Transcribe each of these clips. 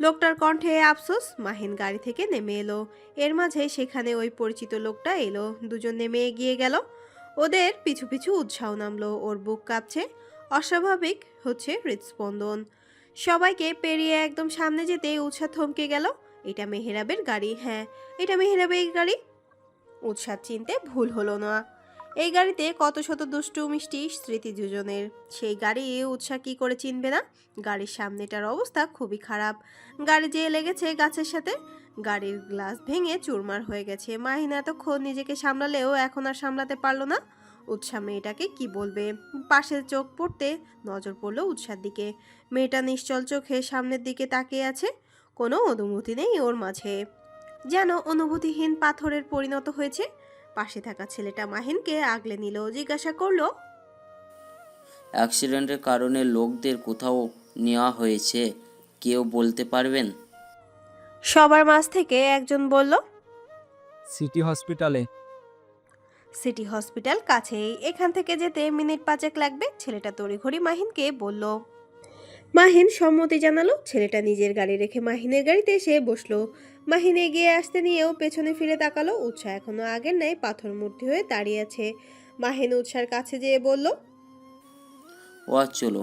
লোকটার কণ্ঠে আফসোস, মাহিন গাড়ি থেকে নেমে এলো। এর মাঝে সেখানে ওই পরিচিত লোকটা এলো। দুজন নেমে এগিয়ে গেল। ওদের পিছু পিছু উৎসাহ নামলো। ওর বুক কাঁপছে। অস্বাভাবিক হচ্ছে হৃদস্পন্দন। সবাইকে পেরিয়ে একদম সামনে যেতে উৎসাহ থমকে গেল। এটা মেহেরাবের গাড়ি হ্যাঁ। এটা মেহেরাবের গাড়ি। উৎসাহ চিনতে ভুল হলো না। এই গাড়িতে কত শত দুষ্টু মিষ্টি স্মৃতি দুজনের। সেই গাড়ি উৎসাহ কি করে চিনবে না? গাড়ির সামনেটার অবস্থা খুবই খারাপ। গাড়ি যেয়ে লেগেছে গাছের সাথে। গাড়ির গ্লাস ভেঙে চুরমার হয়ে গেছে। মাহিন এতক্ষণ নিজেকে সামলালেও এখন আর সামলাতে পারল না। উৎসাহ মেয়েটাকে কি বলবে? পাশের চোখ পড়তে নজর পড়ল উৎসার দিকে। মেয়েটা নিশ্চল চোখে সামনের দিকে তাকিয়ে আছে। কোনো অনুভূতি নেই ওর মাঝে। যেন অনুভূতিহীন পাথরের পরিণত হয়েছে। পাশে থাকা ছেলেটা মাহিনকে আগলে নিল জিজ্ঞাসা করল অ্যাক্সিডেন্টের কারণে লোকদের কোথাও নেওয়া হয়েছে? কেউ বলতে পারবেন? সবার মাঝ থেকে একজন বলল সিটি হসপিটালে। সিটি হসপিটাল কাছেই। এখান থেকে যেতে মিনিট পাঁচেক লাগবে। ছেলেটা তড়িঘড়ি মাহিনকে বলল মাহিন সম্মতি জানালো ছেলেটা নিজের গাড়ি রেখে মাহিনের গাড়িতে এসে বসল। মাহিন এগিয়ে আসতে নিয়েও পেছনে ফিরে তাকালো উৎসাহ এখনও আগের ন্যায় পাথর মূর্তি হয়ে দাঁড়িয়ে আছে। মাহিন উৎসার কাছে যেয়ে বলল ও চলো।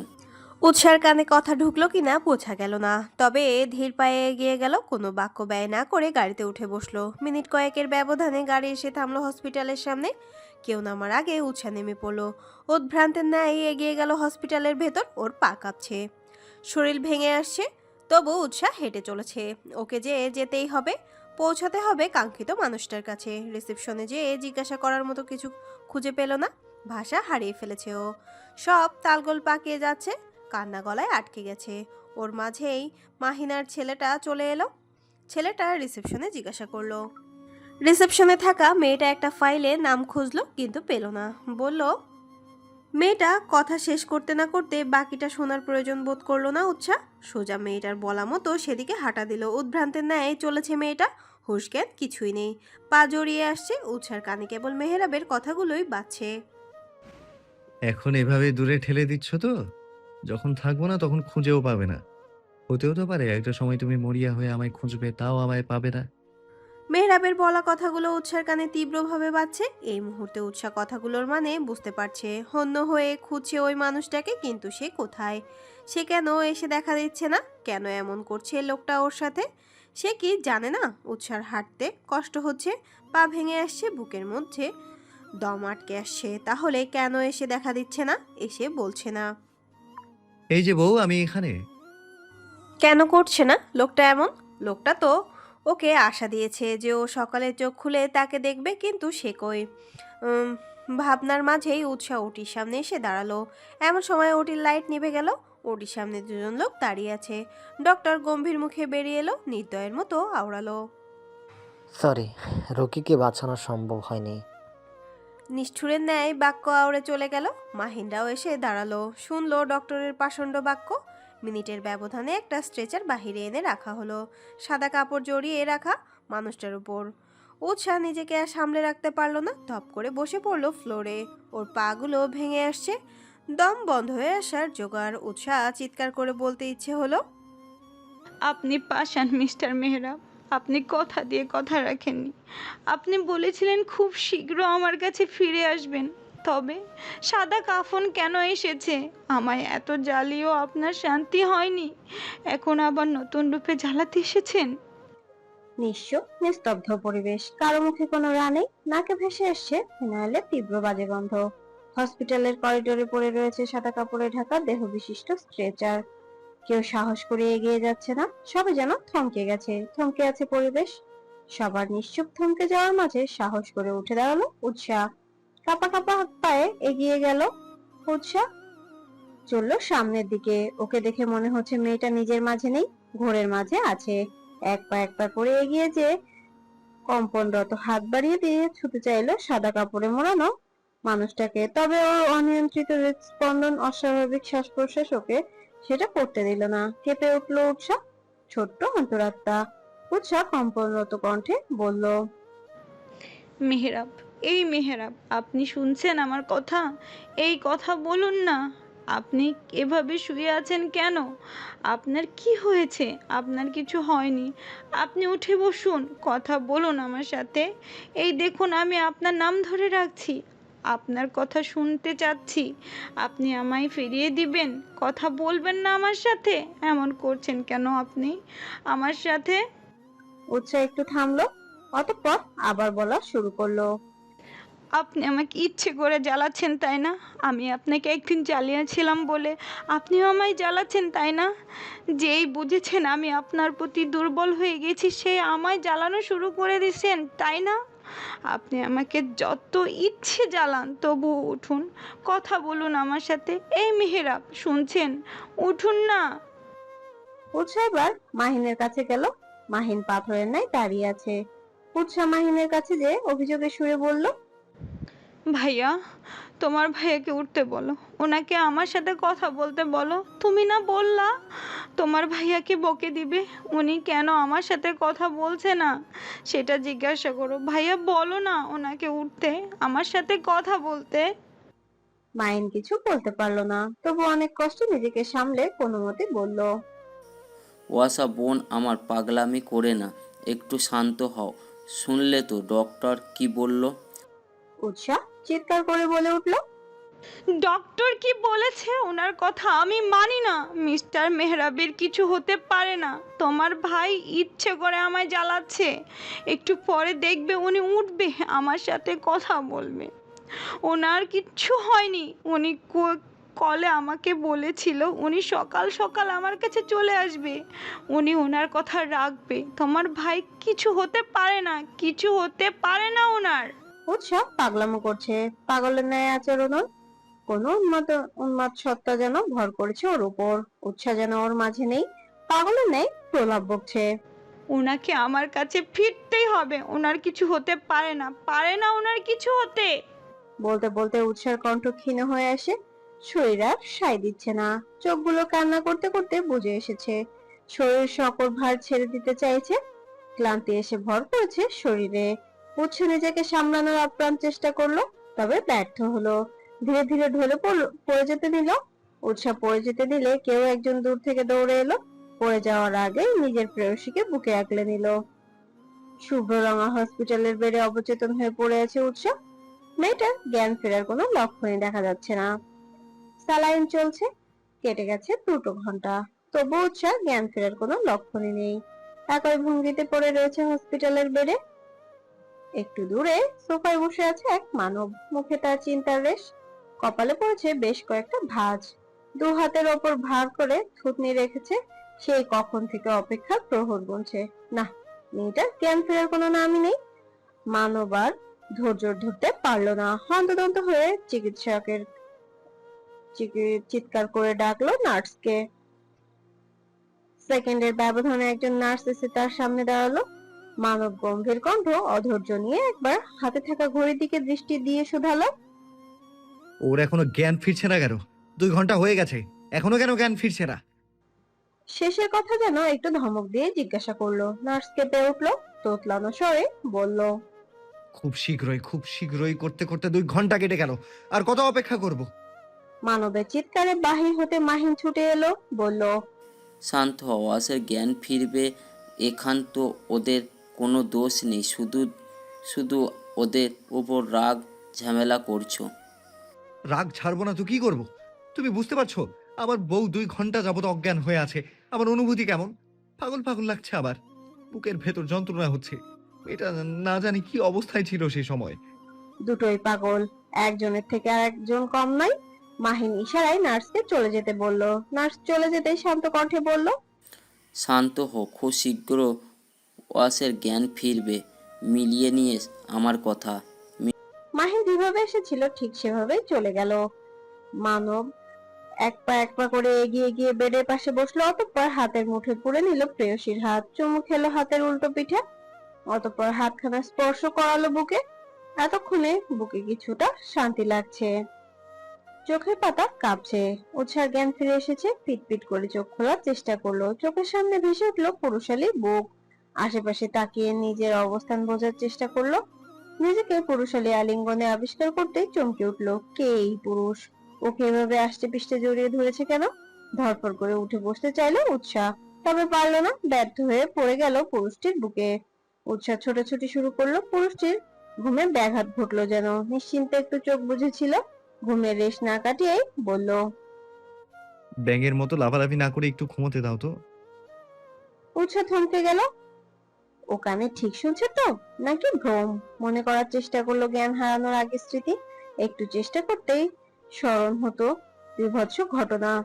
উৎসার কানে কথা ঢুকলো কিনা বোঝা গেল না তবে ধীর পায়ে এগিয়ে গেল কোনো বাক্য ব্যয় না করে গাড়িতে উঠে বসল। মিনিট কয়েকের ব্যবধানে গাড়ি এসে থামলো হসপিটালের সামনে। কেউ নামার আগে উৎসা নেমে পড়ল। উদ্ভ্রান্তের ন্যায় এগিয়ে গেল হসপিটালের ভেতর ওর পা কাঁপছে। শরীর ভেঙে আসছে তবু উৎসাহ হেঁটে চলেছে। ওকে যে যেতেই হবে, পৌঁছাতে হবে কাঙ্ক্ষিত মানুষটার কাছে। রিসেপশনে যেয়ে জিজ্ঞাসা করার মতো কিছু খুঁজে পেল না। ভাষা হারিয়ে ফেলেছে ও। সব তালগোল পাকিয়ে যাচ্ছে, কান্না গলায় আটকে গেছে। ওর মাঝেই মাহিনার ছেলেটা চলে এলো। ছেলেটা রিসেপশনে জিজ্ঞাসা করল। রিসেপশনে থাকা মেয়েটা একটা ফাইলে নাম খুঁজলো, কিন্তু পেল না। বলল মেয়েটা কথা শেষ করতে না করতে বাকিটা শোনার প্রয়োজন বোধ করল না উৎসাহ সোজা মেয়েটার বলা মতো সেদিকে হাঁটা দিল। উদ্ভ্রান্তের ন্যায় চলেছে মেয়েটা। হুশজ্ঞান কিছুই নেই। পা জড়িয়ে আসছে উৎসার কানে কেবল মেহেরাবের কথাগুলোই বাজছে। এখন এভাবে দূরে ঠেলে দিচ্ছ তো? যখন থাকব না তখন খুঁজেও পাবে না। হতেও তো পারে, একটা সময় তুমি মরিয়া হয়ে আমায় খুঁজবে, তাও আমায় পাবে না। মেহরাবের বলা কথাগুলো উৎসার কানে তীব্রভাবে বাজছে। এই মুহূর্তে উৎসাহ কথাগুলোর মানে বুঝতে পারছে হন্য হয়ে খুঁজছে ওই মানুষটাকে কিন্তু সে কোথায়? সে কেন এসে দেখা দিচ্ছে না? কেন এমন করছে লোকটা ওর সাথে? সে কি জানে না? উৎসার হাঁটতে কষ্ট হচ্ছে পা ভেঙে আসছে বুকের মধ্যে। দম আটকে আসছে তাহলে কেন এসে দেখা দিচ্ছে না? এসে বলছে না। এই যে বউ আমি এখানে। কেন করছে না? লোকটা এমন? লোকটা তো ওকে আশা দিয়েছে যে ও সকালে চোখ খুলে তাকে দেখবে কিন্তু সে কই? ভাবনার মাঝেই উৎসাহ ওটির সামনে এসে দাঁড়াল। এমন সময় ওটির লাইট নিভে গেল। ওটির সামনে দুজন লোক দাঁড়িয়ে আছে। ডক্টর গম্ভীর মুখে বেরিয়ে এলো নির্দয়ের মতো আওড়ালো। সরি রোগীকে বাঁচানো সম্ভব হয়নি। নিষ্ঠুরের ন্যায় বাক্য আওড়ে চলে গেল। মাহিন্দাও এসে দাঁড়াল। শুনলো ডক্টরের পাষণ্ড বাক্য। মিনিটের ব্যবধানে একটা স্ট্রেচার বাহিরে এনে রাখা হলো। সাদা কাপড় জড়িয়ে রাখা মানুষটার উপর। উৎসাহ নিজেকে আর সামলে রাখতে পারল না। ধপ করে বসে পড়ল ফ্লোরে। ওর পাগুলো ভেঙে আসছে। দম বন্ধ হয়ে আসার জোগাড়। উৎসাহ চিৎকার করে বলতে ইচ্ছে হলো, আপনি পাশান, মিস্টার মেহরাব। আপনি কথা দিয়ে কথা রাখেননি। আপনি বলেছিলেন খুব শীঘ্র আমার কাছে ফিরে আসবেন। তবে সাদা কাফন কেন এসেছে? আমায় এত জ্বালিয়েও আপনার শান্তি হয়নি। এখন আবার নতুন রূপে জ্বালাতে এসেছেন? নিঃস্ব নিস্তব্ধ পরিবেশ। কারও মুখে কোনো রা নেই, নাকে ভেসে তীব্র বাজে গন্ধ। হসপিটালের করিডোরে পড়ে রয়েছে সাদা কাপড়ে ঢাকা দেহ বিশিষ্ট স্ট্রেচার। কেউ সাহস করে এগিয়ে যাচ্ছে না সবাই যেন থমকে গেছে। থমকে আছে পরিবেশ। সবার নিশ্চুপ থমকে যাওয়ার মাঝে সাহস করে উঠে দাঁড়াল উৎসাহ। কাপা কাপা পায়ে এগিয়ে গেল। উৎসাহ চলল সামনের দিকে। ওকে দেখে মনে হচ্ছে মেয়েটা নিজের মাঝে নেই, ঘোরের মাঝে আছে। এক পা এক পা করে এগিয়ে যে কম্পনরত হাত বাড়িয়ে দিয়ে ছুতে চাইলো সাদা কাপড়ে মোড়ানো মানুষটাকে। তবে ওর অনিয়ন্ত্রিত হৃদস্পন্দন, অস্বাভাবিক শ্বাস প্রশ্বাস ওকে সেটা করতে দিল না। কেঁপে উঠল উৎসাহ ছোট্ট অন্তরাত্মা। উৎসাহ কম্পনরত কণ্ঠে বলল, মেহরাব এই মেহরাব, আপনি শুনছেন আমার কথা? এই কথা বলুন না। আপনি এভাবে শুয়ে আছেন কেন? আপনার কি হয়েছে? আপনার কিছু হয়নি। আপনি উঠে বসুন, কথা বলুন আমার সাথে। এই দেখুন, আমি আপনার নাম ধরে রাখছি। আপনার কথা শুনতে চাচ্ছি। আপনি আমায় ফিরিয়ে দিবেন। কথা বলবেন না আমার সাথে। এমন করছেন কেন আপনি? আমার সাথে? উৎসাহ একটু থামলো, অতঃপর আবার বলা শুরু করল। আপনি আমাকে ইচ্ছে করে জ্বালাচ্ছেন, তাই না? আমি আপনাকে একদিন জ্বালিয়েছিলাম বলে আপনিও আমায় জ্বালাচ্ছেন, তাই না? যেই বুঝেছেন আমি আপনার প্রতি দুর্বল হয়ে গেছি, সে আমায় জ্বালানো শুরু করে দিয়েছেন, তাই না? আপনি আমাকে যত ইচ্ছে জ্বালান, তবু উঠুন। কথা বলুন আমার সাথে। এই মেহেরাব, শুনছেন? উঠুন না। উৎসাহ এবার মাহিনের কাছে গেল। মাহিন পাথরের নাই দাঁড়িয়ে আছে। উৎসাহ মাহিনের কাছে যে অভিযোগের সুরে বলল ভাইয়া তোমার ভাইয়াকে উঠতে বলো। ওনাকে আমার সাথে কথা বলতে বলো। তুমি না বললা তোমার ভাইয়াকে বকে দিবে? উনি কেন আমার সাথে কথা বলছে না? সেটা জিজ্ঞাসা করো। ভাইয়া বলো না ওনাকে উঠতে আমার সাথে কথা বলতে। মাহিন কিছু বলতে পারল না। তবু অনেক কষ্টে নিজেকে সামলে কোনো মতে বলল। ওয়াসা বোন আমার পাগলামি করে না। একটু শান্ত হও। শুনলে তো ডক্টর কি বলল? উৎসাহ চিৎকার করে বলে উঠল, ডক্টর কি বলেছে? ওনার কথা আমি মানি না। মিস্টার মেহরাবের কিছু হতে পারে না। তোমার ভাই ইচ্ছে করে আমায় জ্বালাচ্ছে। একটু পরে দেখবে উনি উঠবে, আমার সাথে কথা বলবে। ওনার কিচ্ছু হয়নি। উনি কলে আমাকে বলেছিল, উনি সকাল সকাল আমার কাছে চলে আসবে। উনি ওনার কথা রাখবে। তোমার ভাই কিছু হতে পারে না, কিছু হতে পারে না ওনার। উৎসাহ পাগলামো করছে। পাগলের ন্যায় আচরণ। কোনো উন্মাদ উন্মাদ সত্তা যেন ভর করেছে ওর উপর। উৎসাহ যেন ওর মাঝে নেই পাগলের ন্যায় প্রলাপ বকছে। ওনাকে আমার কাছে ফিরতেই হবে ওনার কিছু হতে পারে না পারে না ওনার কিছু হতে। বলতে বলতে উৎসার কণ্ঠ ক্ষীণ হয়ে আসে। শরীর আর সাই দিচ্ছে না। চোখগুলো কান্না করতে করতে বুঝে এসেছে। শরীর সকল ভার ছেড়ে দিতে চাইছে। ক্লান্তি এসে ভর করেছে শরীরে। উৎস নিজেকে সামলানোর আপ্রাণ চেষ্টা করল, তবে ব্যর্থ হলো। ধীরে ধীরে ঢলে পড়ে যেতে দিল। উৎসাহ পড়ে যেতে দিলে কেউ একজন দূর থেকে দৌড়ে এলো। পড়ে যাওয়ার আগে নিজের প্রেয়সীকে বুকে আঁকলে নিল। শুভ্ররঙা হসপিটালের বেডে অবচেতন হয়ে পড়ে আছে উৎসাহ মেয়েটার জ্ঞান ফেরার কোনো লক্ষণই দেখা যাচ্ছে না। স্যালাইন চলছে, কেটে গেছে দুটো ঘণ্টা। তবু উৎসাহ জ্ঞান ফেরার কোনো লক্ষণই নেই। একই ভঙ্গিতে পড়ে রয়েছে হসপিটালের বেডে। একটু দূরে সোফায় বসে আছে এক মানব। মুখে তার চিন্তার রেশ। কপালে পড়েছে বেশ কয়েকটা ভাঁজ। দু হাতের ওপর ভার করে থুতনি রেখেছে। সেই কখন থেকে অপেক্ষার প্রহর গুনছে না মেয়েটার জ্ঞান ফেরার কোনো নামই নেই। মানব আর ধৈর্য ধরতে পারল না। হন্তদন্ত হয়ে চিকিৎসকের চিকি- চিৎকার করে ডাকলো নার্সকে। সেকেন্ডের ব্যবধানে একজন নার্স এসে তার সামনে দাঁড়াল। মানব গম্ভীর কণ্ঠ অধৈর্য নিয়ে একবার হাতে থাকা ঘড়ির দিকে দৃষ্টি দিয়ে শুধালো। ওর এখনও জ্ঞান ফিরছে না কেন? দুই ঘণ্টা হয়ে গেছে। এখনও কেন জ্ঞান ফিরছে না? শেষের কথা যেন একটু ধমক দিয়ে জিজ্ঞাসা করল। নার্স কেঁপে উঠল তোতলানো স্বরে বলল খুব শীঘ্রই খুব শীঘ্রই করতে করতে দুই ঘণ্টা কেটে গেল। আর কত অপেক্ষা করব? মানবের চিৎকারে বাহির হতে মাহিন ছুটে এলো বলল শান্ত হও জ্ঞান ফিরবে এখান তো ওদের কোনো দোষ নেই শুধু শুধু ওদের উপর রাগ ঝামেলা করছ। রাগ ছাড়বো না তো কি করব? তুমি বুঝতে পারছ? আমার বউ দুই ঘণ্টা যাবত অজ্ঞান হয়ে আছে। আমার অনুভূতি কেমন? পাগল পাগল লাগছে আবার। বুকের ভেতর যন্ত্রণা হচ্ছে। এটা না জানি কি অবস্থায় ছিল সেই সময়। দুটোই পাগল। একজনের থেকে আর একজন কম নয় মাহিন ইশারায় নার্সকে চলে যেতে বলল। নার্স চলে যেতেই শান্ত কণ্ঠে বলল শান্ত হো খুব শীঘ্র ওয়াসের জ্ঞান ফিরবে, মিলিয়ে নিয়ে আমার কথা। মাহিন যেভাবে এসেছিল, ঠিক সেভাবেই চলে গেল। মানব এক পা এক পা করে এগিয়ে গিয়ে বেডের পাশে বসল, অতঃপর হাতের মুঠে পুড়ে নিল প্রেয়সীর হাত। চুমু খেলো হাতের উল্টো পিঠে, অতঃপর হাতখানা স্পর্শ করালো বুকে। এতক্ষণে বুকে কিছুটা শান্তি লাগছে। চোখের পাতা কাঁপছে। উৎসার জ্ঞান ফিরে এসেছে, পিটপিট করে চোখ খোলার চেষ্টা করল। চোখের সামনে ভেসে উঠল পুরুষালী বুক। আশেপাশে তাকিয়ে নিজের অবস্থান বোঝার চেষ্টা করল। নিজেকে পুরুষালী আলিঙ্গনে আবিষ্কার করতে চমকে উঠল কে এই পুরুষ? ওকে এভাবে আষ্টে পিষ্টে জড়িয়ে ধরেছে কেন? ধরপর করে উঠে বসতে চাইলো উৎসাহ তবে পারল না ব্যর্থ হয়ে পড়ে গেল পুরুষটির বুকে। উৎসাহ ছোটাছুটি শুরু করল পুরুষটির ঘুমে ব্যাঘাত ঘটলো যেন। নিশ্চিন্তে একটু চোখ বুঝেছিল ঘুমের রেশ না কাটিয়েই বলল ব্যাঙের মতো লাফালাফি না করে একটু ঘুমোতে দাও তো। উৎসাহ থমকে গেল ও কানে ঠিক শুনছে তো? নাকি ভ্রম? মনে করার চেষ্টা করল জ্ঞান হারানোর আগে স্মৃতি। একটু চেষ্টা করতেই স্মরণ হতো বিভৎস ঘটনা।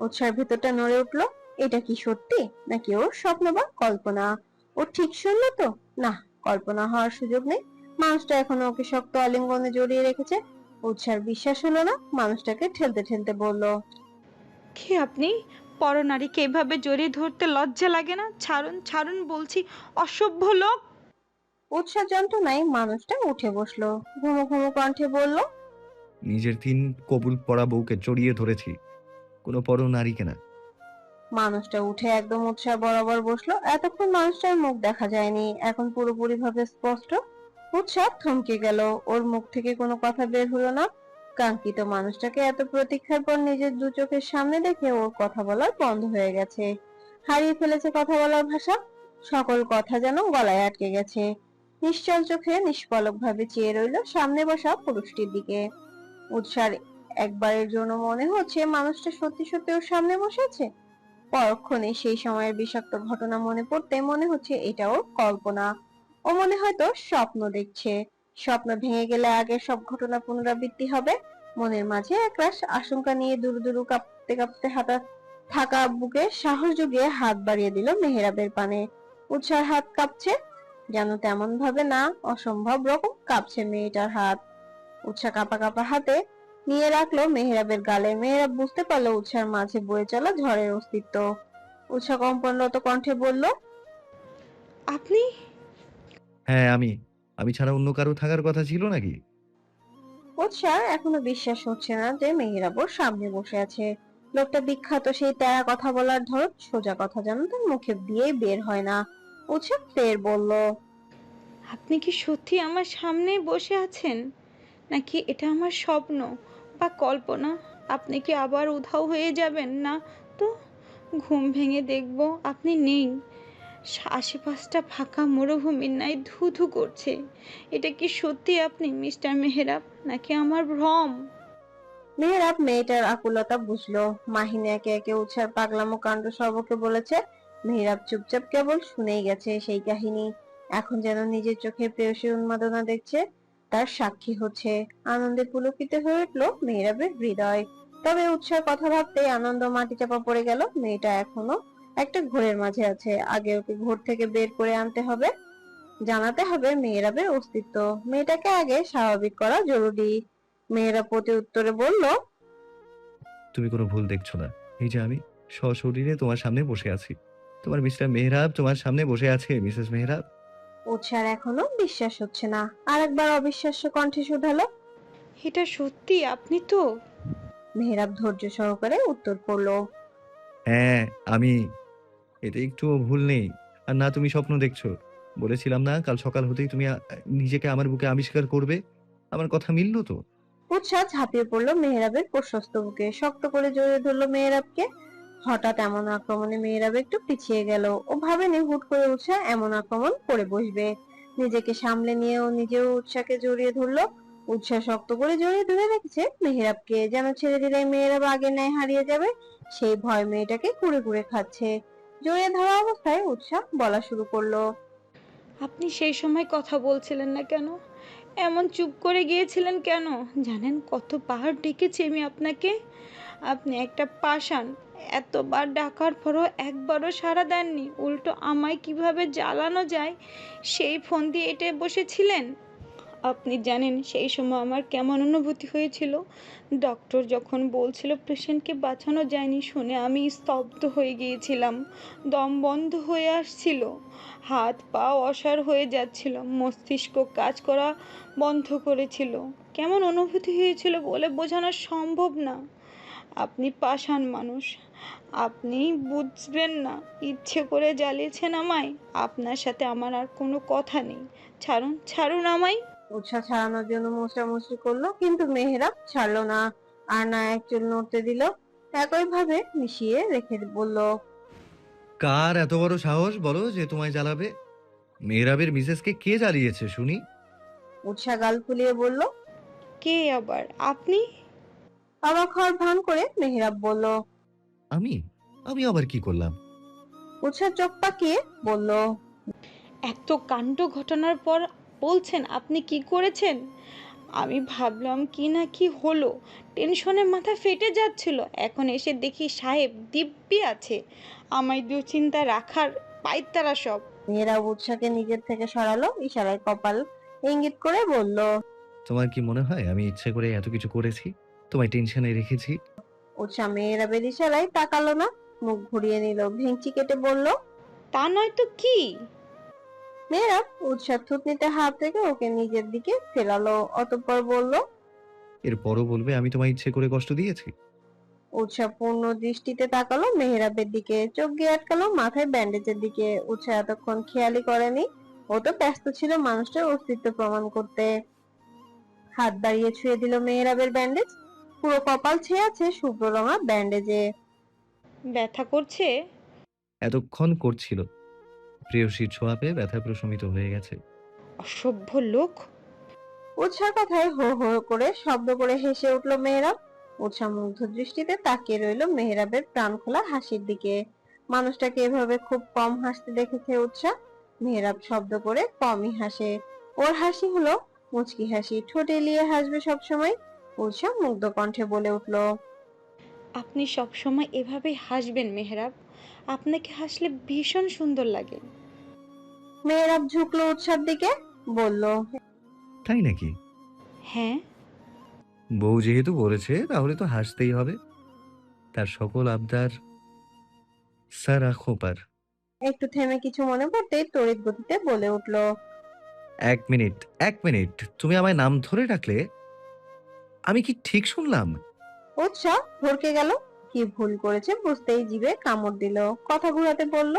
উৎসাহের ভেতরটা নড়ে উঠল, এটা কি সত্যি? নাকি ওর স্বপ্ন বা কল্পনা? ও ঠিক শুনলো তো? না, কল্পনা হওয়ার সুযোগ নেই। মানুষটা এখনও ওকে শক্ত আলিঙ্গনে জড়িয়ে রেখেছে। উৎসার বিশ্বাস হলো না, মানুষটাকে ঠেলতে ঠেলতে বলল। কি আপনি? পরনারীকে এভাবে জড়িয়ে ধরতে লজ্জা লাগে না। ছাড়ুন ছাড়ুন বলছি অসভ্য লোক। উৎসাহ যন্ত্রণায় মানুষটা উঠে বসল। ঘুমো ঘুমো কণ্ঠে বলল নিজের তিন কবুল পড়া বউকে জড়িয়ে ধরেছি। কোনো পর নারীকে না। মানুষটা উঠে একদম উৎসাহ বরাবর বসল। এতক্ষণ মানুষটার মুখ দেখা যায়নি। এখন পুরোপুরি ভাবে স্পষ্ট। উৎসাহ থমকে গেল। ওর মুখ থেকে কোনো কথা বের হলো না। কাঙ্ক্ষিত মানুষটাকে এত প্রতীক্ষার পর নিজের দু চোখের সামনে দেখে ওর কথা বলার বন্ধ হয়ে গেছে। হারিয়ে ফেলেছে কথা বলার ভাষা। সকল কথা যেন গলায় আটকে গেছে। নিশ্চল চোখে নিষ্পলক ভাবে চেয়ে রইল সামনে বসা পুরুষটির দিকে। উৎসার একবারের জন্য মনে হচ্ছে মানুষটা সত্যি সত্যি ওর সামনে বসেছে পরক্ষণে সেই সময়ের বিষাক্ত ঘটনা মনে পড়তে মনে হচ্ছে এটা ওর কল্পনা। ও মনে হয়তো স্বপ্ন দেখছে। স্বপ্ন ভেঙে গেলে আগের সব ঘটনা পুনরাবৃত্তি হবে। মনের মাঝে একরাশ আশঙ্কা নিয়ে দুরু দুরু কাঁপতে কাঁপতে হাঁটা থাকা বুকে সাহস জুগিয়ে হাত বাড়িয়ে দিল মেহেরাবের পানে। উৎসার হাত কাঁপছে যেন তেমন ভাবে না অসম্ভব রকম কাঁপছে মেয়েটার হাত। উৎসাহ কাঁপা কাঁপা হাতে নিয়ে রাখল মেহেরাবের গালে। মেহেরাব বুঝতে পারল উৎসার মাঝে বয়ে চলা ঝড়ের অস্তিত্ব। উৎসা কম্পনরত কণ্ঠে বলল আপনি হ্যাঁ আমি। আমি ছাড়া অন্য কারও থাকার কথা ছিল নাকি? উৎসাহ এখনও বিশ্বাস হচ্ছে না যে মেহেরাব ওর সামনে বসে আছে। লোকটা বিখ্যাত সেই তেরা কথা বলার ধরন সোজা কথা যেন তার মুখে দিয়ে বের হয় না। উৎসাহ ফের বলল আপনি কি সত্যি আমার সামনে বসে আছেন? নাকি এটা আমার স্বপ্ন বা কল্পনা? আপনি কি আবার উধাও হয়ে যাবেন না? তো ঘুম ভেঙে দেখব আপনি নেই। আশেপাশটা ফাঁকা মরুভূমির ন্যায় ধু ধু করছে। এটা কি সত্যি আপনি, মিস্টার মেহরাব, নাকি আমার ভ্রম? মেহেরাব মেয়েটার আকুলতা বুঝলো। মাহিনী একে একে উৎসার পাগলামো কাণ্ড সর্বকে বলেছে। মেহেরাব চুপচাপ কেবল শুনেই গেছে সেই কাহিনী। এখন যেন নিজের চোখে প্রেয়সী উন্মাদনা দেখছে, তার সাক্ষী হচ্ছে। আনন্দে পুলকিত হয়ে উঠল মেহেরাবের হৃদয়। তবে উৎসার কথা ভাবতেই আনন্দ মাটি চাপা পড়ে গেল। মেয়েটা এখনও একটা ঘোরের মাঝে আছে। আগে ওকে ঘোর থেকে বের করে আনতে হবে। জানাতে হবে মেহেরাবের অস্তিত্ব। মেয়েটাকে আগে স্বাভাবিক করা জরুরি। মেয়েরা প্রতি উত্তরে বলল তুমি কোনো ভুল দেখছ না। এই যে আমি সশরীরে তোমার সামনে বসে আছি। তোমার মিস্টার মেহরাব তোমার সামনে বসে আছে মিসেস মেহরাব। উৎসার এখনও বিশ্বাস হচ্ছে না। আরেকবার অবিশ্বাস্য কণ্ঠে শুধালো এটা সত্যি? আপনি তো মেহেরাব ধৈর্য সহকারে উত্তর করল হ্যাঁ আমি এতে একটুও ভুল নেই। আর না, তুমি স্বপ্ন দেখছ। বলেছিলাম না, কাল সকাল হতেই তুমি নিজেকে আমার বুকে আবিষ্কার করবে। আমার কথা মিললো তো? উৎসাহ ঝাঁপিয়ে পড়ল মেহেরাবের প্রশস্ত বুকে। শক্ত করে জড়িয়ে ধরলো মেহেরাবকে। হঠাৎ এমন আক্রমণে মেহেরাব একটু পিছিয়ে গেল। ও ভাবেনি হুট করে উৎসাহ এমন আক্রমণ করে বসবে। নিজেকে সামলে নিয়ে ও নিজেও উৎসাহকে জড়িয়ে ধরলো। উৎসাহ শক্ত করে জড়িয়ে ধরে রেখেছে মেহেরাবকে। যেন ছেড়ে দিলে মেহেরাব আগে ন্যায় হারিয়ে যাবে। সেই ভয় মেয়েটাকে কুড়ে কুড়ে খাচ্ছে। জড়িয়ে ধরা অবস্থায় উৎসাহ বলা শুরু করল। আপনি সেই সময় কথা বলছিলেন না কেন? এমন চুপ করে গিয়েছিলেন কেন? জানেন কত পাহাড় ডেকেছি আমি আপনাকে? আপনি একটা পাষাণ, এতবার ডাকার পরও একবারও সাড়া দেননি। উল্টো আমায় কীভাবে জ্বালানো যায়? সেই ফোন দিয়ে এটে বসেছিলেন? আপনি জানেন সেই সময় আমার কেমন অনুভূতি হয়েছিল? ডক্টর যখন বলছিল পেশেন্টকে বাঁচানো যায়নি শুনে আমি স্তব্ধ হয়ে গিয়েছিলাম। দম বন্ধ হয়ে আসছিল। হাত পা অসার হয়ে যাচ্ছিল। মস্তিষ্ক কাজ করা বন্ধ করেছিল। কেমন অনুভূতি হয়েছিল বলে বোঝানো সম্ভব না। আপনি পাষাণ মানুষ। আপনি বুঝবেন না। ইচ্ছে করে জ্বালিয়েছেন আমায়। আপনার সাথে আমার আর কোনো কথা নেই। ছাড়ুন ছাড়ুন আমায়। উৎসাহ ছাড়ানোর জন্য মোছামুছি করল কিন্তু মেহেরাব ছাড়লো না। আর না এক চুল নড়তে দিল। একইভাবে মিশিয়ে রেখে বলল কার এত বড় সাহস বলো যে তোমায় জ্বালাবে? মেহরাবের মিসেসকে কে জ্বালিয়েছে শুনি? উৎসা গাল ফুলিয়ে বলল কে আবার? আপনি? অবাক হওয়ার ভান করে মেহরাব বলল আমি? আমি আবার কি করলাম? উৎসা চোখ পাকিয়ে বলল এত কাণ্ড ঘটনার পর বলছেন আপনি কি করেছেন? আমি ভাবলাম কি না কি হলো? টেনশনে মাথা ফেটে যাচ্ছিল। এখন এসে দেখি সাহেব দিব্যি আছে। আমায় দুশ্চিন্তা রাখার পাইতারা সব। মেহরাব উৎসাকে নিজের থেকে সরালো ইশারায় কপাল ইঙ্গিত করে বলল তোমার কি মনে হয় আমি ইচ্ছে করে এত কিছু করেছি? তোমায় টেনশনে রেখেছি? উৎসা মেহরাবের ইশারায় তাকালো না মুখ ঘুরিয়ে নিল ভেঙচি কেটে বলল তা নয় তো কি? মেয়েরাব উৎসাহ থুতনিতে হাত রেখে ওকে নিজের দিকে ফেরালো অতঃপর বলল এরপরও বলবে আমি তোমায় ইচ্ছে করে কষ্ট দিয়েছি। উৎসাহপূর্ণ দৃষ্টিতে তাকালো মেহরাবের দিকে চোখ গিয়ে আটকালো মাথায় ব্যান্ডেজের দিকে উৎসাহ এতক্ষণ খেয়ালই করেনি। ও তো ব্যস্ত ছিল মানুষটার অস্তিত্ব প্রমাণ করতে। হাত বাড়িয়ে ছুঁয়ে দিল মেহরাবের ব্যান্ডেজ। পুরো কপাল ছেয়ে আছে শুভ্র রঙা ব্যান্ডেজে। ব্যথা করছে? এতক্ষণ করছিল। প্রেয়সীর ছোঁয়া পেয়ে ব্যথা প্রশমিত হয়ে গেছে। অসভ্য লোক। উৎসার কথায় হো হো করে শব্দ করে হেসে উঠল মেহরাব উৎসাহ মুগ্ধ দৃষ্টিতে তাকিয়ে রইল মেহরাবের প্রাণ খোলা হাসির দিকে। মানুষটাকে এভাবে খুব কম হাসতে দেখেছে উৎসাহ মেহরাব শব্দ করে কমই হাসে। ওর হাসি হলো মুচকি হাসি ঠোঁটে এলিয়ে হাসবে সবসময়। উৎসাহ মুগ্ধ কণ্ঠে বলে উঠল আপনি সবসময় এভাবে হাসবেন মেহরাব। আপনাকে হাসলে ভীষণ সুন্দর লাগে। মেহরাব ঝুঁকলো উৎসার দিকে বলল তাই নাকি? হ্যাঁ। বউ যেহেতু বলেছে তাহলে তো হাসতেই হবে। তার সকল আবদার স্যার খোপার। একটু থেমে কিছু মনে পড়তেই তড়িৎ গতিতে বলে উঠল এক মিনিট এক মিনিট তুমি আমায় নাম ধরে ডাকলে? আমি কি ঠিক শুনলাম? উৎসাহ ভরকে গেল কি ভুল করেছে বুঝতেই জিভে কামড় দিল। কথা ঘুরাতে বলল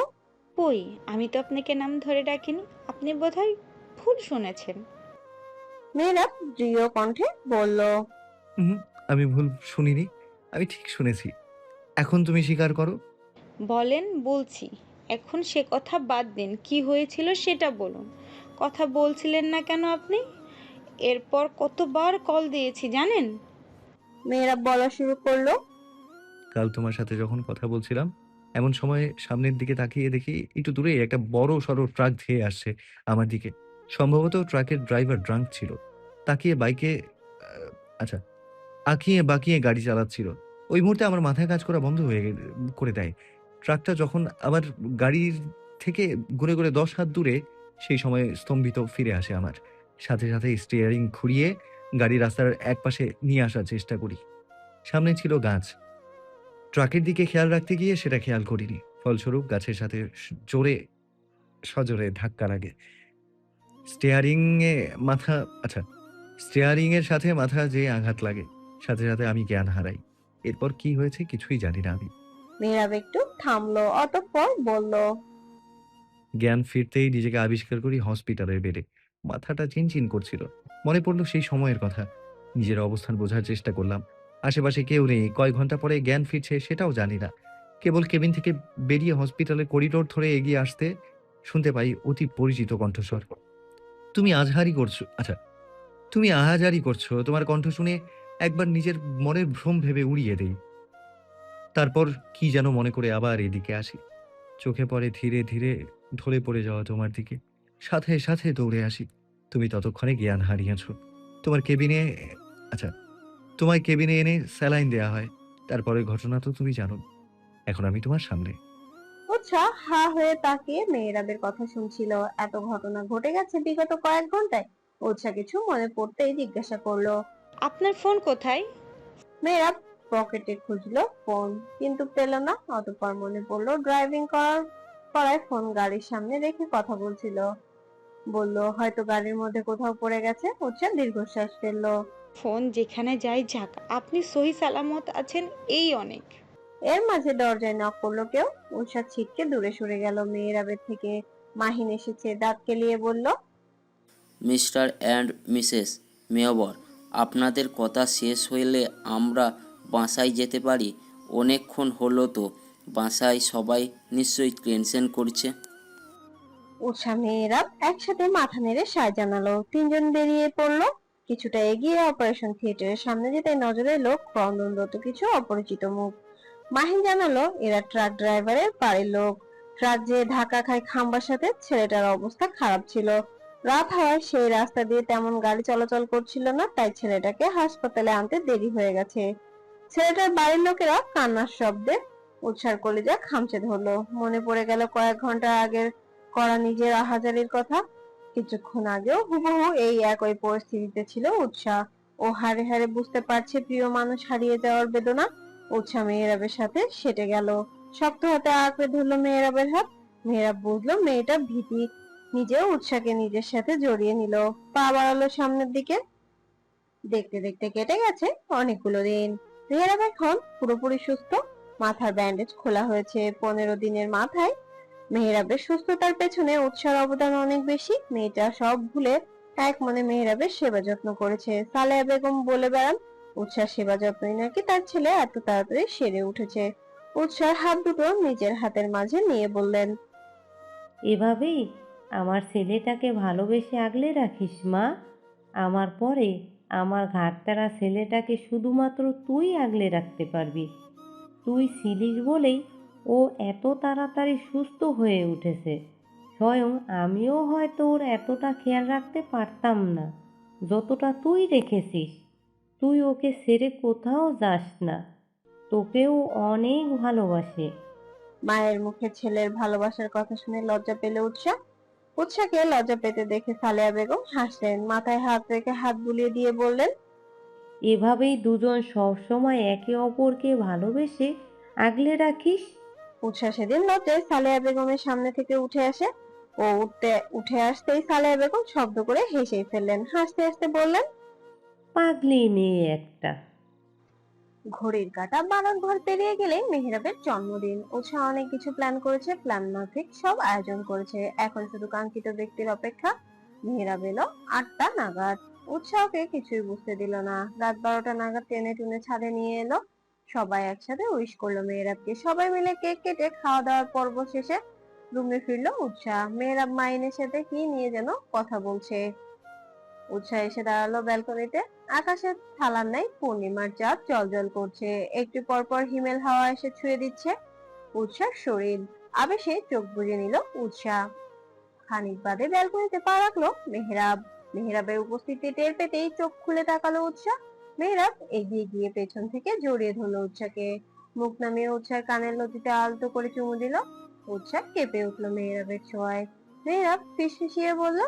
কই? আমি তো আপনাকে নাম ধরে ডাকিনি আপনি বোধহয় ভুল শুনেছেন। মেয়েরা দৃঢ় কণ্ঠে বলল হুম, আমি ভুল শুনিনি আমি ঠিক শুনেছি। এখন তুমি স্বীকার করো। বলেন বলছি। এখন সে কথা বাদ দিন কি হয়েছিল সেটা বলুন। কথা বলছিলেন না কেন আপনি? এরপর কতবার কল দিয়েছি জানেন? মেয়েরা বলা শুরু করল কাল তোমার সাথে যখন কথা বলছিলাম এমন সময় সামনের দিকে তাকিয়ে দেখি একটু দূরে একটা বড় সড়ো ট্রাক ধেয়ে আসছে আমার দিকে। সম্ভবত ট্রাকের ড্রাইভার ড্রাঙ্ক ছিল। তাকিয়ে বাইকে আচ্ছা আঁকিয়ে বাঁকিয়ে গাড়ি চালাচ্ছিল। ওই মুহূর্তে আমার মাথায় কাজ করা বন্ধ হয়ে করে দেয়। ট্রাকটা যখন আবার গাড়ির থেকে ঘুরে ঘুরে দশ হাত দূরে, সেই সময় স্তম্ভিত ফিরে আসে আমার। সাথে সাথে স্টিয়ারিং ঘুরিয়ে গাড়ি রাস্তার একপাশে নিয়ে আসার চেষ্টা করি। সামনে ছিল গাছ। ট্রাকের দিকে খেয়াল রাখতে গিয়ে সেটা খেয়াল করিনি। ফলস্বরূপ গাছের সাথে জোরে সজোরে ধাক্কা লাগে। স্টিয়ারিং এ মাথা আচ্ছা স্টিয়ারিং এর সাথে মাথা যে আঘাত লাগে সাথে সাথে আমি জ্ঞান হারাই। এরপর কি হয়েছে কিছুই জানি না আমি। মেয়েরাব একটু থামলো অতঃপর বলল জ্ঞান ফিরতেই নিজেকে আবিষ্কার করি হসপিটালের বেডে। মাথাটা চিনচিন করছিল। মনে পড়ল সেই সময়ের কথা। নিজের অবস্থান বোঝার চেষ্টা করলাম। আশেপাশে কেউ নেই। কয় ঘণ্টা পরে জ্ঞান ফিরছে, সেটাও জানি না। কেবল কেবিন থেকে বেরিয়ে হসপিটালের করিডোর ধরে এগিয়ে আসতে শুনতে পাই অতি পরিচিত কণ্ঠস্বর। তুমি আজহারি করছ আচ্ছা তুমি আহাজারি করছ। তোমার কণ্ঠ শুনে একবার নিজের মনের ভ্রম ভেবে উড়িয়ে দেই। তারপর কি যেন মনে করে আবার এদিকে আসি। চোখে পড়ে ধীরে ধীরে ঢলে পড়ে যাওয়া তোমার দিকে। সাথে সাথে দৌড়ে আসি। তুমি ততক্ষণে জ্ঞান হারিয়েছ। তোমার কেবিনে আচ্ছা তোমায় কেবিনে এনে স্যালাইন দেয়া হয়। তারপরে ঘটনা তো তুমি জানো। এখন আমি তোমার সামনে। উৎসাহ হা হয়ে তাকিয়ে মেয়েরাবের কথা শুনছিল। এত ঘটনা ঘটে গেছে বিগত কয়েক ঘন্টায়। উৎসাহ কিছু মনে পড়তেই জিজ্ঞাসা করল আপনার ফোন কোথায়? মেয়েরাব পকেটে খুঁজলো ফোন কিন্তু পেল না। অতঃপর মনে পড়ল ড্রাইভিং করার করায় ফোন গাড়ির সামনে রেখে কথা বলছিল। বলল হয়তো গাড়ির মধ্যে কোথাও পড়ে গেছে। উৎসাহ দীর্ঘশ্বাস ফেলল। ফোন যেখানে যাই যাক আপনি সহি সালামত আছেন এই অনেক। এর মাঝে দরজায় নক করল কেউ? উৎসাহ ছিটকে দূরে সরে গেল। মেয়েরাবের থেকে মাহিন এসেছে দাঁত কেলিয়ে বলল মিস্টার অ্যান্ড মিসেস মেয়বর আপনাদের কথা শেষ হইলে আমরা বাসায় যেতে পারি। অনেকক্ষণ হলো তো বাসায় সবাই নিশ্চয়ই টেনশন করছে। উৎসাহ মেয়েরা একসাথে মাথা নেড়ে সায় জানালো। তিনজন বেরিয়ে পড়ল। কিছুটা এগিয়ে অপারেশন থিয়েটারের সামনে যেতে নজরে এলো ক্রন্দনরত কিছু অপরিচিত মুখ। মাহিন জানালো, এরা ট্রাক ড্রাইভারের বাড়ির লোক। ট্রাক যে ধাক্কা খায় খাম্বার সাথে, ছেলেটার অবস্থা খারাপ ছিল। রাত হওয়ায় সেই রাস্তা দিয়ে তেমন গাড়ি চলাচল করছিল না, তাই ছেলেটাকে হাসপাতালে আনতে দেরি হয়ে গেছে। ছেলেটার বাড়ির লোকেরা কান্নার শব্দে উৎসার কলিজা খামচে ধরলো। মনে পড়ে গেল কয়েক ঘণ্টা আগের করা নিজের আহাজারির কথা। কিছুক্ষণ আগেও হুবহু এই একই পরিস্থিতিতে ছিল উৎসাহ ও হারে হারে বুঝতে পারছে প্রিয় মানুষ হারিয়ে যাওয়ার বেদনা। উৎসাহ মেয়েরাবের সাথে সেটে গেল। শক্ত হাতে আঁকড়ে ধরলো মেয়েরাবের হাত। মেয়েরাব বুঝলো মেয়েটা ভীতি। নিজেও উৎসাহকে নিজের সাথে জড়িয়ে নিল। পা বাড়ালো সামনের দিকে। দেখতে দেখতে কেটে গেছে অনেকগুলো দিন। মেয়েরাব এখন পুরোপুরি সুস্থ। মাথার ব্যান্ডেজ খোলা হয়েছে। পনেরো দিনের মাথায় মেহেরাবের সুস্থতার পেছনে উৎসার অবদান অনেক বেশি। মেয়েটা সব ভুলে এক মনে মেহেরাবের সেবা যত্ন করেছে। সালেহা বেগম বলে বেড়ান, উৎসার সেবা যত্নই নাকি তার ছেলে এত তাড়াতাড়ি সেরে উঠেছে। উৎসার হাত দুটো নিজের হাতের মাঝে নিয়ে বললেন, এভাবেই আমার ছেলেটাকে ভালোবেসে আগলে রাখিস, মা। আমার পরে আমার ঘাটতারা ছেলেটাকে শুধুমাত্র তুই আগলে রাখতে পারবি। তুই ছিলিস বলেই ও এত তাড়াতাড়ি সুস্থ হয়ে উঠেছে। স্বয়ং আমিও হয়তো ওর এতটা খেয়াল রাখতে পারতাম না। যতটা তুই রেখেছিস তুই ওকে সেরে কোথাও যাস না। তোকেও অনেক ভালোবাসে। মায়ের মুখে ছেলের ভালোবাসার কথা শুনে লজ্জা পেলে উৎসাহ উৎসাহকে লজ্জা পেতে দেখে সালেয়া বেগম হাসলেন মাথায় হাত রেখে হাত বুলিয়ে দিয়ে বললেন এভাবেই দুজন সবসময় একে অপরকে ভালোবেসে আগলে রাখিস উৎসাহ সেদিন লজ্জায় সালেহা বেগমের সামনে থেকে উঠে আসে। ও উঠতে উঠে আসতেই সালেহা বেগম শব্দ করে হেসেই ফেললেন। হাসতে হাসতে বললেন পাগলি মেয়ে একটা। ঘড়ির কাটা বারো ঘর পেরিয়ে গেলে মেহেরাবের জন্মদিন। উৎসাহ অনেক কিছু প্ল্যান করেছে প্ল্যান মাফিক সব আয়োজন করেছে। এখন শুধু কাঙ্ক্ষিত ব্যক্তির অপেক্ষা মেহেরাব এলো আটটা নাগাদ। উৎসাহকে কিছুই বুঝতে দিল না। রাত বারোটা নাগাদ টেনে টুনে ছাদে নিয়ে এলো। সবাই একসাথে উইশ করল মেহেরাবকে। সবাই মিলে কেক কেটে খাওয়া দাওয়ার পর্ব শেষে রুমে ফিরলো উৎসাহ। মেহেরাব, মাইনের সাথে কি নিয়ে যেন কথা বলছে। উৎসাহ এসে দাঁড়াল ব্যালকনিতে আকাশের থালার নাই, পূর্ণিমার চাঁদ জলজল করছে। একটু পর পর হিমেল হাওয়া এসে ছুঁয়ে দিচ্ছে উৎসাহ শরীর। আবেশে চোখ বুজে নিল উৎসাহ। খানিক বাদে ব্যালকনিতে পা রাখল মেহরাব। মেহরাবের উপস্থিতি টের পেতেই চোখ খুলে তাকালো উৎসাহ। মেহরাব এগিয়ে গিয়ে পেছন থেকে জড়িয়ে ধরলো উৎসাহকে মুখ নামিয়ে উৎসার কানের লতিতে আলতো করে চুমু দিল। উৎসাহ কেঁপে উঠল মেহরাবের ছোঁয়ায়। মেহরাব ফিসফিসিয়ে বলল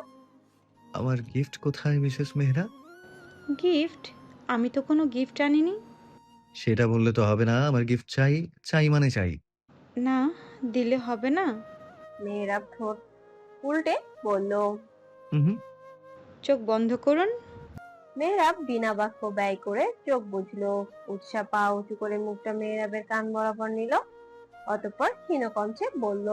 আমার গিফট কোথায় মিসেস মেহরা গিফট আমি তো কোনো গিফট আনিনি। সেটা বললে তো হবে না আমার গিফট চাই চাই মানে চাই। না দিলে হবে না? মেহরাব ঠোঁট উল্টে বলল হুম। চোখ বন্ধ করুন। মেহরাব বিনা বাক্য ব্যয় করে চোখ বুঝলো উৎসাহ পা উঁচু করে মুখটা মেহরাবের কান বরাবর নিল, অতঃপর ক্ষীণ কণ্ঠে বলল,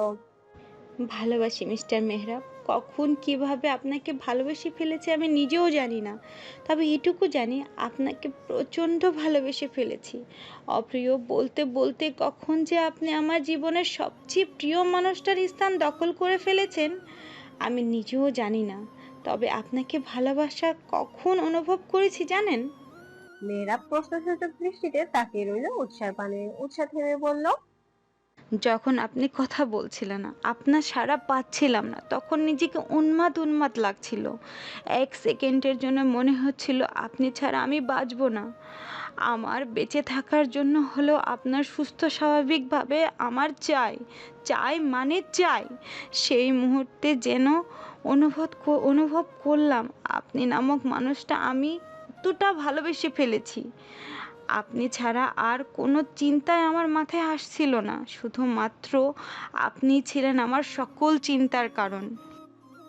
ভালোবাসি, মিস্টার মেহরাব। কখন, কীভাবে আপনাকে ভালোবেসে ফেলেছে আমি নিজেও জানি না। তবে এটুকু জানি, আপনাকে প্রচণ্ড ভালোবেসে ফেলেছি। অপ্রিয় বলতে বলতে কখন যে আপনি আমার জীবনের সবচেয়ে প্রিয় মানুষটার স্থান দখল করে ফেলেছেন, আমি নিজেও জানি না। তবে আপনাকে ভালোবাসা কখন অনুভব করেছি জানেন? মেয়েরা প্রশ্নসূচক দৃষ্টিতে তাকিয়ে রইল উৎসার পানে। উৎসাহ থেমে বলল যখন আপনি কথা বলছিলেন না আপনার সাড়া পাচ্ছিলাম না। তখন নিজেকে উন্মাদ উন্মাদ লাগছিল। এক সেকেন্ডের জন্য মনে হচ্ছিল আপনি ছাড়া আমি বাঁচব না। আমার বেঁচে থাকার জন্য হলেও আপনার সুস্থ স্বাভাবিকভাবে আমার চাই। চাই মানে চাই। সেই মুহূর্তে যেন অনুভব অনুভব করলাম আপনি নামক মানুষটা আমি এতটা ভালোবেসে ফেলেছি। আপনি ছাড়া আর কোনো চিন্তায় আমার মাথায় আসছিল না শুধুমাত্র আপনি ছিলেন আমার সকল চিন্তার কারণ।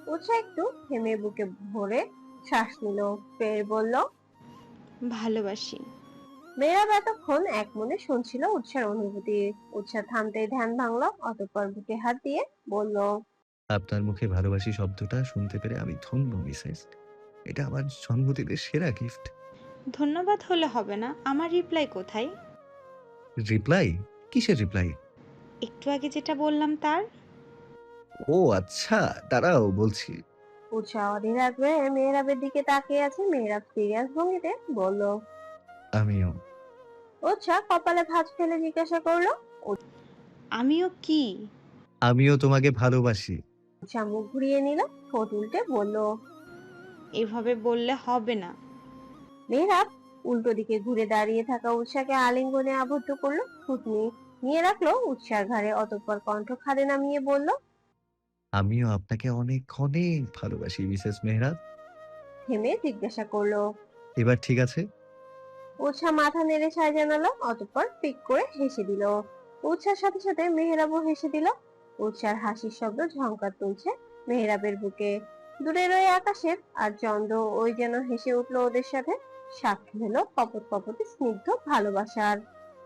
উৎসাহ একটু থেমে বুকে ভরে শ্বাস নিল ফের বলল ভালোবাসি। মেয়েরাব এতক্ষণ এক মনে শুনছিল উৎসার অনুভূতি। উৎসাহ থামতেই ধ্যান ভাঙলো অতঃপর বুকে হাত দিয়ে বলল আপনার মুখে ভালোবাসি শব্দটা শুনতে পেরে আমি ধন্য মিসেস। এটা আমার জন্মদিনের সেরা গিফট। ধন্যবাদ হলে হবে না। আমার রিপ্লাই কোথায়? রিপ্লাই? কিসের রিপ্লাই? একটু আগে যেটা বললাম তার। ও আচ্ছা দাঁড়াও বলছি। উৎসাহ অধীর আগ্রহে মেহরাবের দিকে তাকিয়ে আছে মেহরাব সিরিয়াস ভঙ্গিতে বলল। আমিও। উৎসাহ কপালে ভাঁজ ফেলে জিজ্ঞাসা করল। আমিও কি? আমিও তোমাকে ভালোবাসি। মুখ ঘুরিয়ে নিল ঠোঁট উল্টে বলল এভাবে বললে হবে না। মেহরাব উল্টো দিকে ঘুরে দাঁড়িয়ে থাকা উৎসাহকে আলিঙ্গনে আবদ্ধ করল থুতনি নিয়ে রাখল উৎসার ঘাড়ে অতঃপর কণ্ঠ খাদে নামিয়ে বলল আমিও আপনাকে অনেক অনেক ভালোবাসি মিসেস মেহরাব। থেমে জিজ্ঞাসা করল এবার ঠিক আছে? উৎসাহ মাথা নেড়ে সায় জানালো অতঃপর পিক করে হেসে দিল। উৎসার সাথে সাথে মেহরাবও হেসে দিল উৎসার হাসির শব্দ ঝংকার তুলছে মেহরাবের বুকে। দূরে রয়ে আকাশের আর চন্দ্র, ওই যেন হেসে উঠল ওদের সাথে। সাক্ষী হলো কপট কপটে স্নিগ্ধ ভালোবাসার।